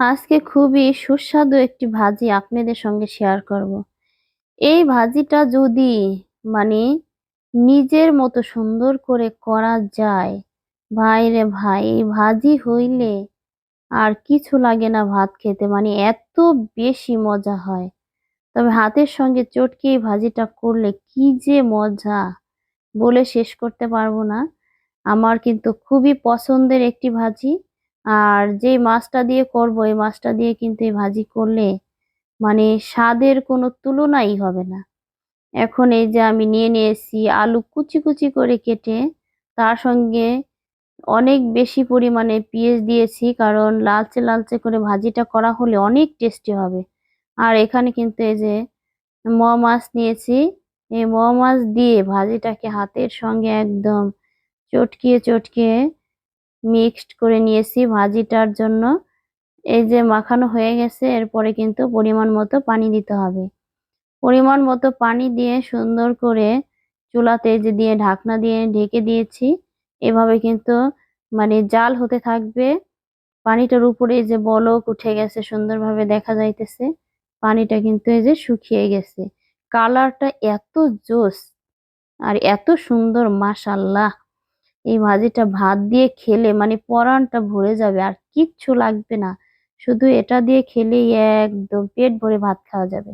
আজকে খুবই সুস্বাদু একটি ভাজি আপনাদের সঙ্গে শেয়ার করব। এই ভাজিটা যদি মানে নিজের মতো সুন্দর করে করা যায়, ভাই রে ভাই, এই ভাজি হইলে আর কিছু লাগে না ভাত খেতে মানে এত বেশি মজা হয়। তবে হাতের সঙ্গে চটকে এই ভাজিটা করলে কি যে মজা বলে শেষ করতে পারব না। আমার কিন্তু খুবই পছন্দের একটি ভাজি। আর যেই মাছটা দিয়ে করব, এই মাছটা দিয়ে কিন্তু এই ভাজি করলে মানে স্বাদের কোনো তুলনাই হবে না। এখন এই যে আমি নিয়ে নিয়েছি আলু কুচি কুচি করে কেটে, তার সঙ্গে অনেক বেশি পরিমাণে পেঁয়াজ দিয়েছি, কারণ লালচে লালচে করে ভাজিটা করা হলে অনেক টেস্টি হবে। আর এখানে কিন্তু এই যে ম মাছ নিয়েছি, এই ম মাছ দিয়ে ভাজিটাকে হাতের সঙ্গে একদম চটকিয়ে চটকিয়ে মিক্সড করে নিয়েছি ভাজিটার জন্য। এই যে মাখানো হয়ে গেছে, এরপরে কিন্তু পরিমাণ মতো পানি দিতে হবে। পরিমাণ মতো পানি দিয়ে সুন্দর করে চুলাতে যে দিয়ে, ঢাকনা দিয়ে ঢেকে দিয়েছি। এভাবে কিন্তু মানে জাল হতে থাকবে। পানিটার উপরে যে বলক উঠে গেছে, সুন্দরভাবে দেখা যাইতেছে। পানিটা কিন্তু এই যে শুকিয়ে গেছে। কালারটা এত জোস আর এত সুন্দর, মাশাল্লাহ। এই ভাজিটা ভাত দিয়ে খেলে মানে পরানটা ভরে যাবে, আর কিচ্ছু লাগবে না। শুধু এটা দিয়ে খেলেই একদম পেট ভরে ভাত খাওয়া যাবে।